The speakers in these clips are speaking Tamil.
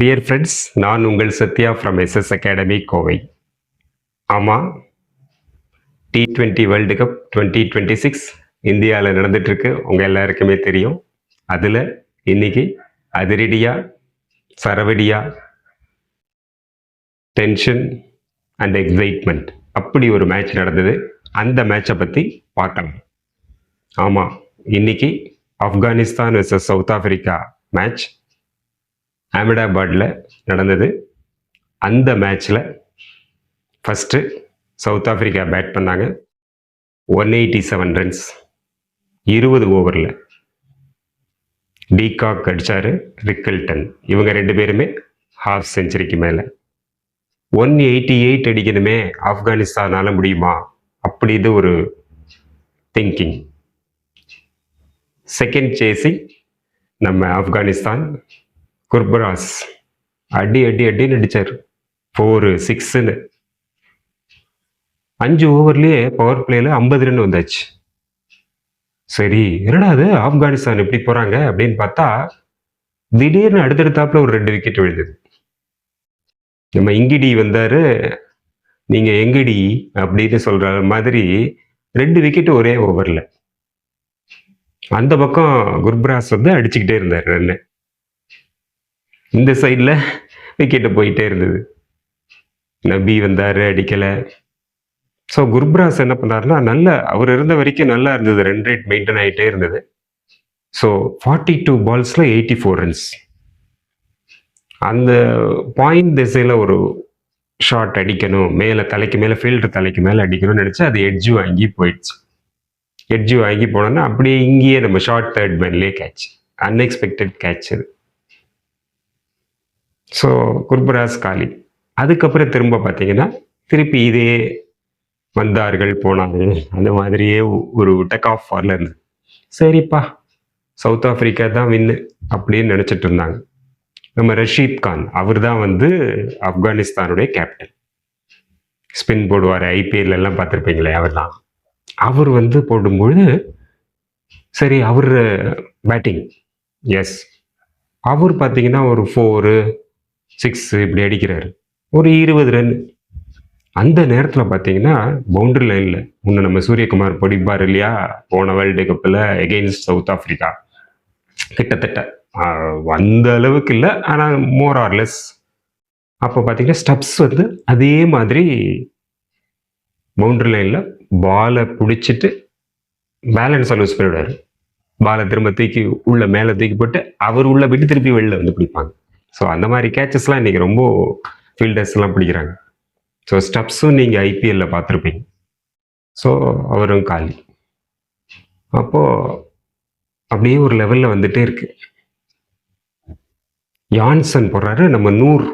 டியர் ஃப்ரெண்ட்ஸ் நான் உங்கள் Sathya from SS academy Kovai. ஆமாம் T twenty world cup twenty twenty six இந்தியாவில் நடந்துகிட்ருக்கு உங்கள் எல்லாருக்குமே தெரியும். அதில் இன்னைக்கு அதிரடியாக சரவடியாக டென்ஷன் அண்ட் எக்ஸைட்மெண்ட் அப்படி ஒரு மேட்ச் நடந்தது. அந்த மேட்சை பற்றி பார்க்கலாம். ஆமாம் இன்னைக்கு Afghanistan versus South Africa match அஹமதாபாத்தில் நடந்தது. அந்த மேட்ச்சில் ஃபஸ்ட்டு சவுத் ஆஃப்ரிக்கா பேட் பண்ணாங்க. ஒன் எயிட்டி செவன் ரன்ஸ் இருபது ஓவரில் டீகாக் அடித்தார் ரிக்கல்டன் இவங்க ரெண்டு பேருமே ஹாஃப் செஞ்சுரிக்கு மேலே. ஒன் எயிட்டி எயிட் அடிக்கணுமே ஆப்கானிஸ்தானால் முடியுமா? அப்படி இது ஒரு திங்கிங் செகண்ட் சேசிங் நம்ம ஆப்கானிஸ்தான். குர்பராஸ். அடி அடி அடின்னு அடித்தார் ஃபோரு சிக்ஸுன்னு அஞ்சு ஓவர்லேயே பவர் பிளேயில் ஐம்பது ரன் வந்தாச்சு. சரி என்னடா அது ஆப்கானிஸ்தான் எப்படி போகிறாங்க அப்படின்னு பார்த்தா திடீர்னு அடுத்தடுத்தாப்புல ஒரு ரெண்டு விக்கெட் விழுந்தது. நம்ம இங்கிடி வந்தார் நீங்கள் எங்கடி? அப்படின்னு சொல்கிற மாதிரி ரெண்டு விக்கெட் ஒரே ஓவரில் அந்த பக்கம் குர்பராஸ் வந்து அடிச்சுக்கிட்டே இருந்தார் ரன்னு இந்த சைடில் விக்கெட்டு போயிட்டே இருந்தது. நபி வந்தார் அடிக்கலை. ஸோ குர்பராஸ் என்ன பண்ணாருன்னா நல்ல அவர் இருந்த வரைக்கும் நல்லா இருந்தது. ரன் ரேட் மெயின்டைன் ஆகிட்டே இருந்தது. ஸோ ஃபார்ட்டி டூ பால்ஸில் எயிட்டி ஃபோர் ரன்ஸ் அந்த பாயிண்ட் திசையில் ஒரு ஷாட் அடிக்கணும். மேலே தலைக்கு மேலே ஃபீல்டர் தலைக்கு மேலே அடிக்கணும்னு நினச்சி அது எட்ஜு வாங்கி போயிடுச்சு. எட்ஜு வாங்கி போனோன்னா அப்படியே இங்கேயே நம்ம ஷார்ட் தேர்ட் மேன்லேயே கேட்ச் அன்எக்ஸ்பெக்டட் கேட்ச் அது. ஸோ குர்பராஸ் காலி. அதுக்கப்புறம் திரும்ப பார்த்தீங்கன்னா திருப்பி இதே வந்தார்கள் போனார்கள் அந்த மாதிரியே ஒரு டெக் ஆஃப் ஃபார்ல இருந்து சரிப்பா சவுத் ஆஃப்ரிக்கா தான் வின்னு அப்படின்னு நினச்சிட்டு இருந்தாங்க. நம்ம ரஷீத் கான் அவர் தான் வந்து ஆப்கானிஸ்தானுடைய கேப்டன் ஸ்பின் போடுவார் ஐபிஎல் எல்லாம் பார்த்துருப்பீங்களே அவர் தான் அவர் வந்து போடும்பொழுது சரி அவர் பேட்டிங் எஸ் அவர் பார்த்தீங்கன்னா ஒரு ஃபோரு சிக்ஸ் இப்படி அடிக்கிறாரு. ஒரு இருபது ரன். அந்த நேரத்தில் பார்த்தீங்கன்னா பவுண்டரி லைனில் முன்ன நம்ம சூரியகுமார் படிப்பார் இல்லையா? போன வேர்ல்டு கப்பில் எகெயின்ஸ்ட் சவுத் ஆஃப்ரிக்கா கிட்டத்தட்ட அந்த அளவுக்கு இல்லை ஆனால் மோர் ஆர்லெஸ் அப்போ பார்த்தீங்கன்னா ஸ்டப்ஸ் வந்து அதே மாதிரி பவுண்டரி லைனில் பாலை பிடிச்சிட்டு பேலன்ஸ் லூஸ் பண்ணிவிடுவார் பாலை திரும்ப தூக்கி உள்ள மேலே தூக்கி போட்டு அவர் உள்ள விட்டு திருப்பி வெளில வந்து பிடிப்பாங்க. ஸோ அந்த மாதிரி கேச்சஸ்லாம் இன்றைக்கி ரொம்ப ஃபீல்டர்ஸ்லாம் பிடிக்கிறாங்க. ஸோ ஸ்டப்ஸும் நீங்கள் ஐபிஎல்ல பார்த்துருப்பீங்க. ஸோ அவரும் காலி. அப்போது அப்படியே ஒரு லெவலில் வந்துட்டே இருக்கு. யான்சன் போடுறாரு நம்ம நூர்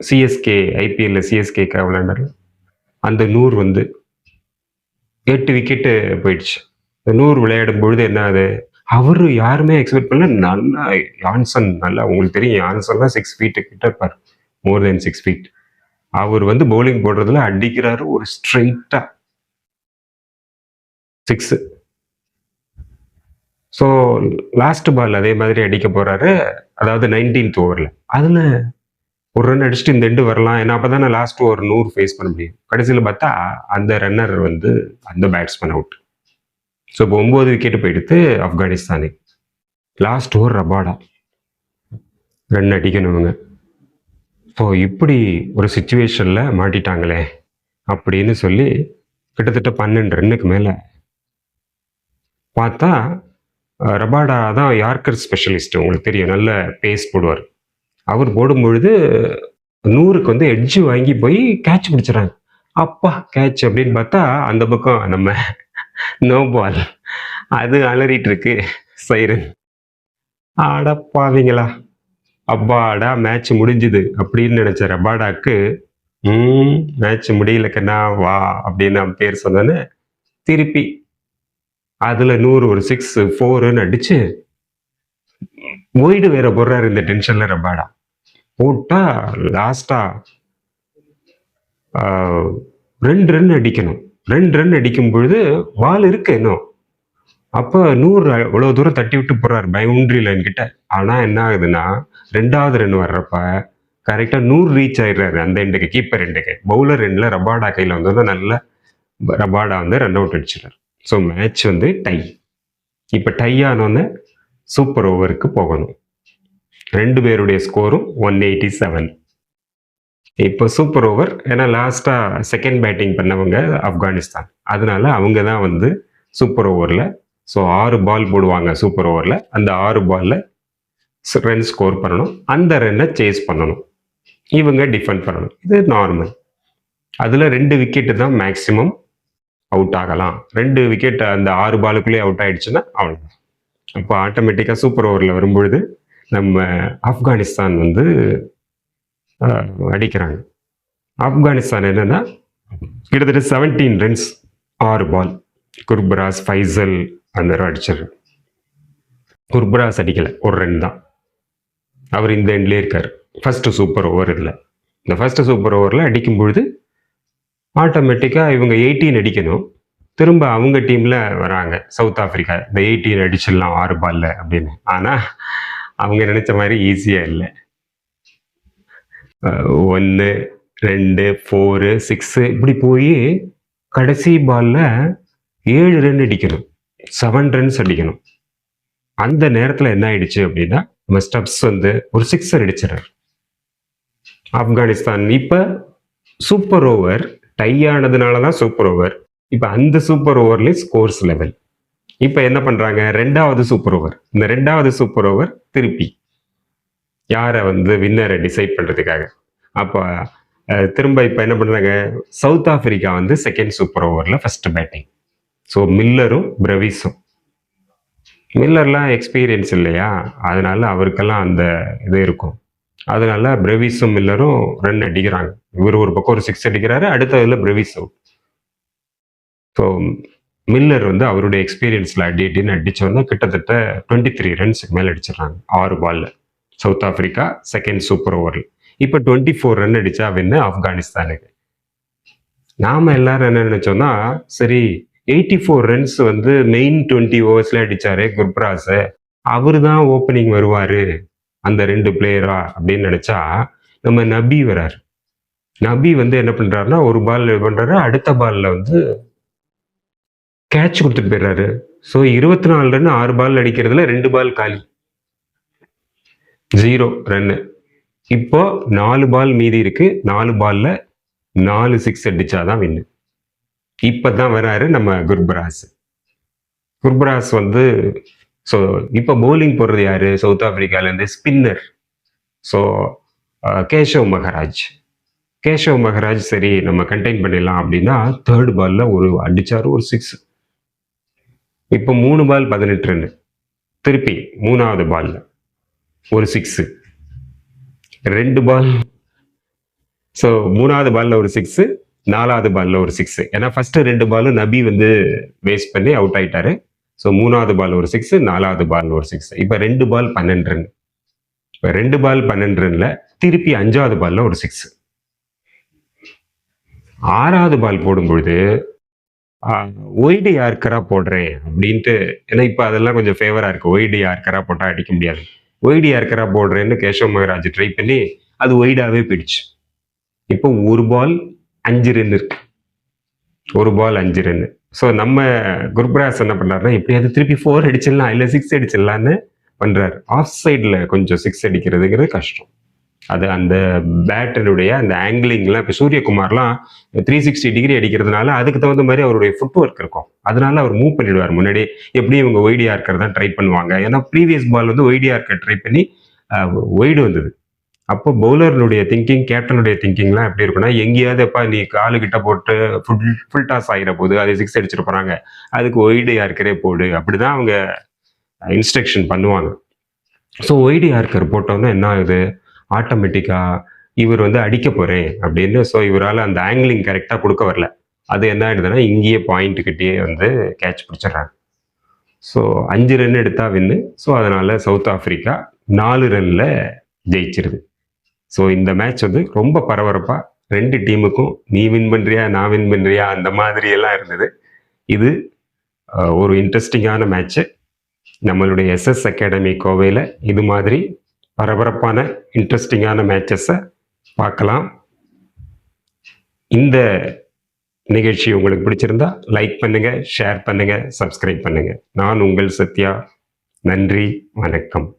சிஎஸ்கே ஐபிஎல்ல சிஎஸ்கேக்காக விளையாண்டாரு. அந்த நூர் வந்து எட்டு விக்கெட்டு போயிடுச்சு. இந்த நூறு விளையாடும் பொழுது என்ன ஆகுது? அவர் யாருமே எக்ஸ்பெக்ட் பண்ணல. நல்லா யான்சன் நல்லா உங்களுக்கு தெரியும் யான்சன்லாம் சிக்ஸ் ஃபீட்டு கிட்ட இருப்பார். மோர் தென் சிக்ஸ் ஃபீட் அவர் வந்து பவுலிங் போடுறதுல அடிக்கிறாரு ஒரு ஸ்ட்ரைட்டா சிக்ஸ் ஸோ லாஸ்ட் பால் அதே மாதிரி அடிக்க போறாரு. அதாவது நைன்டீன்த் ஓவரில் அதில் ஒரு ரன் அடிச்சுட்டு இந்த எண்டு வரலாம். ஏன்னா அப்போ தானே லாஸ்ட் ஓவர் நூறு ஃபேஸ் பண்ண முடியும். கடைசியில் பார்த்தா அந்த ரன்னர் வந்து அந்த பேட்ஸ்மேன் அவுட் ஸோ இப்போ ஒம்பது விக்கெட்டு போயிடுத்து ஆப்கானிஸ்தானுக்கு லாஸ்ட் ஓவர் ரபாடா. ரன் அடிக்கணும் இவங்க. ஸோ இப்படி ஒரு சுச்சுவேஷனில் மாட்டிட்டாங்களே அப்படின்னு சொல்லி கிட்டத்தட்ட பன்னெண்டு ரன்னுக்கு மேலே. பார்த்தா ரபாடா தான் யார்கர் ஸ்பெஷலிஸ்ட் உங்களுக்கு தெரியும். நல்ல பேஸ் போடுவார். அவர் போடும்பொழுது நூறுக்கு வந்து எட்ஜு வாங்கி போய் கேட்ச் பிடிச்சிடறாங்க அப்பா கேட்ச் அப்படின்னு பார்த்தா அந்த பக்கம் நம்ம நோ பால் அது அலறிட்டு இருக்கு சைரன் ஆடப்பாவீங்களா அப்பாடா மேட்ச் முடிஞ்சுது அப்படின்னு நினைச்ச ரபாடாக்கு ம் மேட்ச் முடியல கண்ணா வா அப்படின்னு நான் பேர் சொன்னோன்னே திருப்பி அதுல நூறு ஒரு சிக்ஸ் ஃபோருன்னு அடிச்சு ஒய்டு வேற போடுறாரு இந்த டென்ஷன்ல ரபாடா. போட்டா லாஸ்டா ரெண்டு ரன் அடிக்கணும். ரெண்டு ரன் அடிக்கும் பொழுது வால் இருக்கு இன்னும் அப்போ நூறு இவ்வளோ தூரம் தட்டி விட்டு போறாரு பவுண்டரி லைன் கிட்ட. ஆனால் என்ன ஆகுதுன்னா ரெண்டாவது ரன் வர்றப்ப கரெக்டாக நூறு ரீச் ஆயிடுறாரு அந்த எண்டுக்கு கீப்பர் எண்டுக்கு பவுலர் எண்டில் ரபாடா கையில் வந்தோன்னா நல்ல ரபாடா வந்து ரன் அவுட் அடிச்சிடார் ஸோ மேட்ச் வந்து டை இப்போ டை ஆனோன்னு சூப்பர் ஓவருக்கு போகணும். ரெண்டு பேருடைய ஸ்கோரும் ஒன் எயிட்டி செவன் இப்போ சூப்பர் ஓவர் ஏன்னா லாஸ்ட்டாக செகண்ட் பேட்டிங் பண்ணவங்க ஆப்கானிஸ்தான். அதனால அவங்க தான் வந்து சூப்பர் ஓவரில் ஸோ ஆறு பால் போடுவாங்க சூப்பர் ஓவரில் அந்த ஆறு பாலில் ரன் ஸ்கோர் பண்ணணும். அந்த ரன்னை சேஸ் பண்ணணும். இவங்க டிஃபெண்ட் பண்ணணும். இது நார்மல் அதில் ரெண்டு விக்கெட்டு தான் மேக்ஸிமம் அவுட் ஆகலாம். ரெண்டு விக்கெட் அந்த ஆறு பாலுக்குள்ளேயே அவுட் ஆயிடுச்சுன்னா அவ்வளோதான் அப்போ ஆட்டோமேட்டிக்காக சூப்பர் ஓவரில் வரும்பொழுது நம்ம ஆப்கானிஸ்தான் வந்து அடிக்கிறாங்க. ஆப்கானிஸ்தான் என்னன்னா கிட்டத்தட்ட செவன்டீன் ரன்ஸ் ஆறு பால் குர்பராஸ் ஃபைசல் அந்த அடிச்சார். குர்பராஸ் அடிக்கல ஒரு ரன் தான். அவர் இந்த எண்ட்லேயே இருக்கார். ஃபர்ஸ்ட் சூப்பர் ஓவர் இதில் இந்த ஃபர்ஸ்ட் சூப்பர் ஓவரில் அடிக்கும் பொழுது ஆட்டோமேட்டிக்காக இவங்க எயிட்டீன் அடிக்கணும். திரும்ப அவங்க டீமில் வராங்க. சவுத் ஆஃப்ரிக்கா இந்த எயிட்டீன் அடிச்சிடலாம் ஆறு பாலில் அப்படின்னு. ஆனால் அவங்க நினச்ச மாதிரி ஈஸியாக இல்லை. ஒன்று ரெண்டு ஃபோரு சிக்ஸு இப்படி போய் கடைசி பாலில் ஏழு ரன் அடிக்கணும். செவன் ரன்ஸ் அடிக்கணும். அந்த நேரத்தில் என்ன ஆயிடுச்சு அப்படின்னா நம்ம ஸ்டப்ஸ் வந்து ஒரு சிக்ஸர் அடிச்சிடறார். ஆப்கானிஸ்தான். இப்போ சூப்பர் ஓவர் டை ஆனதுனால தான் சூப்பர் ஓவர் இப்போ அந்த சூப்பர் ஓவர்லேயும் ஸ்கோர்ஸ் லெவல் இப்போ என்ன பண்ணுறாங்க ரெண்டாவது சூப்பர் ஓவர் இந்த ரெண்டாவது சூப்பர் ஓவர் திருப்பி. யாரை வந்து வின்னரை டிசைட் பண்ணுறதுக்காக அப்போ திரும்ப இப்போ என்ன பண்ணுறாங்க சவுத் ஆப்பிரிக்கா வந்து செகண்ட் சூப்பர் ஓவரில் ஃபஸ்ட்டு பேட்டிங் ஸோ மில்லரும் பிரவிஸும் மில்லர்லாம் எக்ஸ்பீரியன்ஸ் இல்லையா? அதனால அவருக்கெல்லாம் அந்த இது இருக்கும். அதனால பிரவிஸும் மில்லரும் ரன் அடிக்கிறாங்க. இவர் ஒரு பக்கம் ஒரு சிக்ஸ் அடிக்கிறாரு அடுத்ததுல பிரவிஸ் அவுட் ஸோ மில்லர் வந்து அவருடைய எக்ஸ்பீரியன்ஸில் அடி அடின்னு அடித்தோன்னா கிட்டத்தட்ட டுவெண்ட்டி த்ரீ ரன்ஸுக்கு மேலே அடிச்சிடுறாங்க ஆறு பாலில் சவுத் ஆப்பிரிக்கா செகண்ட் சூப்பர் ஓவரில் இப்போ டுவெண்ட்டி ஃபோர் ரன் அடிச்சா வின்னு ஆப்கானிஸ்தானுக்கு. நாம எல்லாரும் என்ன நினைச்சோம்னா சரி எயிட்டி ஃபோர் ரன்ஸ் வந்து மெயின் டுவெண்ட்டி ஓவர்ஸ்ல அடிச்சாரு குர்ப்ராஸ். அவரு தான் ஓப்பனிங் வருவாரு அந்த ரெண்டு பிளேயரா அப்படின்னு நினைச்சா நம்ம நபி வராரு. நபி வந்து என்ன பண்றாருன்னா ஒரு பால் பண்றாரு அடுத்த பால்ல வந்து கேட்ச் கொடுத்துட்டு போயிடுறாரு. ஸோ இருபத்தி நாலு ரன் ஆறு பால் அடிக்கிறதுல ரெண்டு பால் காலி. ஜீரோ ரன்னு இப்போ நாலு பால் மீதி இருக்கு. நாலு பால்ல நாலு சிக்ஸ் அடிச்சாதான் வின்னு இப்பதான் வராரு நம்ம குர்பராஸ். குர்பராஸ் வந்து ஸோ இப்போ பவுலிங் போடுறது யாரு? சவுத் ஆப்பிரிக்காலேருந்து ஸ்பின்னர் ஸோ கேஷவ் மகராஜ். கேஷவ் மகராஜ் சரி நம்ம கண்டெயின் பண்ணிடலாம் அப்படின்னா தேர்ட் பால்ல ஒரு அடிச்சாரு ஒரு சிக்ஸ் இப்போ மூணு பால் பதினெட்டு ரன் திருப்பி மூணாவது பால்ல ஒரு சிக்ஸு ரெண்டு பால் ஸோ மூணாவது பால்ல ஒரு சிக்ஸு நாலாவது பால்ல ஒரு சிக்ஸு ஏன்னா ஃபஸ்ட்டு ரெண்டு பாலும் நபி வந்து வேஸ்ட் பண்ணி அவுட் ஆயிட்டாரு. ஸோ மூணாவது பால் ஒரு சிக்ஸு நாலாவது பால் ஒரு சிக்ஸ் இப்போ ரெண்டு பால் பன்னெண்டு ரன் இப்போ ரெண்டு பால் பன்னெண்டு ரன்ல திருப்பி அஞ்சாவது பால்ல ஒரு சிக்ஸ் ஆறாவது பால் போடும்பொழுது ஒய்டு யார்க்கரா போடுறேன்? அப்படின்ட்டு ஏன்னா இப்போ அதெல்லாம் கொஞ்சம் ஃபேவராக இருக்கு. ஒய்டு யார்க்கரா போட்டால் அடிக்க முடியாது. ஒய்டியா இருக்கிறா போடுறேன்னு கேஷவ் மகராஜ் ட்ரை பண்ணி அது ஒய்டாவே போயிடுச்சு. இப்போ ஒரு பால் அஞ்சு ரன் இருக்கு. ஒரு பால் அஞ்சு ரன் ஸோ நம்ம குருப்ராஸ் என்ன பண்ணாருன்னா எப்படியாவது திருப்பி ஃபோர் அடிச்சிடலாம் இல்லை சிக்ஸ் அடிச்சிடலான்னு பண்றாரு. ஆஃப் சைடில் கொஞ்சம் சிக்ஸ் அடிக்கிறதுங்கிறது கஷ்டம். அது அந்த பேட்டனுடைய அந்த ஆங்கிளிங்லாம் இப்போ சூரியகுமார்லாம் த்ரீ சிக்ஸ்டி டிகிரி அடிக்கிறதுனால அதுக்கு தகுந்த மாதிரி அவருடைய ஃபுட் ஒர்க் இருக்கும். அதனால அவர் மூவ் பண்ணிடுவார் முன்னாடி. எப்படி இவங்க ஒய்டியா இருக்கிறது தான் ட்ரை பண்ணுவாங்க. ஏன்னா ப்ரீவியஸ் பால் வந்து ஒய்டியா இருக்க ட்ரை பண்ணி ஒய்டு வந்தது. அப்போ பவுலர்னுடைய திங்கிங் கேப்டனுடைய திங்கிங்லாம் எப்படி இருக்குன்னா எங்கேயாவது எப்பா நீ காலு கிட்ட போட்டு ஃபுல் ஃபுல் டாஸ் ஆகிற போது அதை சிக்ஸ் அடிச்சிட்டு போகிறாங்க அதுக்கு ஒய்டு யாருக்கரே போடு. அப்படிதான் அவங்க இன்ஸ்ட்ரக்ஷன் பண்ணுவாங்க. ஸோ ஒய்டு யாருக்கர் போட்டோம்னா என்ன ஆகுது? ஆட்டோமேட்டிக்காக இவர் வந்து அடிக்க போகிறேன் அப்படின்னு ஸோ இவரால் அந்த ஆங்கிளிங் கரெக்டாக கொடுக்க வரல. அது என்ன ஆகிடுதுன்னா இங்கேயே பாயிண்ட் வந்து கேட்ச் பிடிச்சிடுறாங்க. ஸோ அஞ்சு ரன் எடுத்தால் வின்னு ஸோ அதனால் சவுத் ஆஃப்ரிக்கா நாலு ரனில் ஜெயிச்சிருது. ஸோ இந்த மேட்ச் வந்து ரொம்ப பரபரப்பாக ரெண்டு டீமுக்கும் நீ வின் பண்றியா நான் வின் பண்ணுறியா அந்த மாதிரி எல்லாம் இருந்தது. இது ஒரு இன்ட்ரெஸ்டிங்கான மேட்ச்சு நம்மளுடைய எஸ்எஸ் அகாடமி கோவையில் இது மாதிரி பரபரப்பான இன்ட்ரெஸ்டிங்கான மேட்சஸை பார்க்கலாம். இந்த நிகழ்ச்சி உங்களுக்கு பிடிச்சிருந்தா லைக் பண்ணுங்கள் ஷேர் பண்ணுங்கள் சப்ஸ்கிரைப் பண்ணுங்கள் நான் உங்கள் சத்யா. நன்றி வணக்கம்.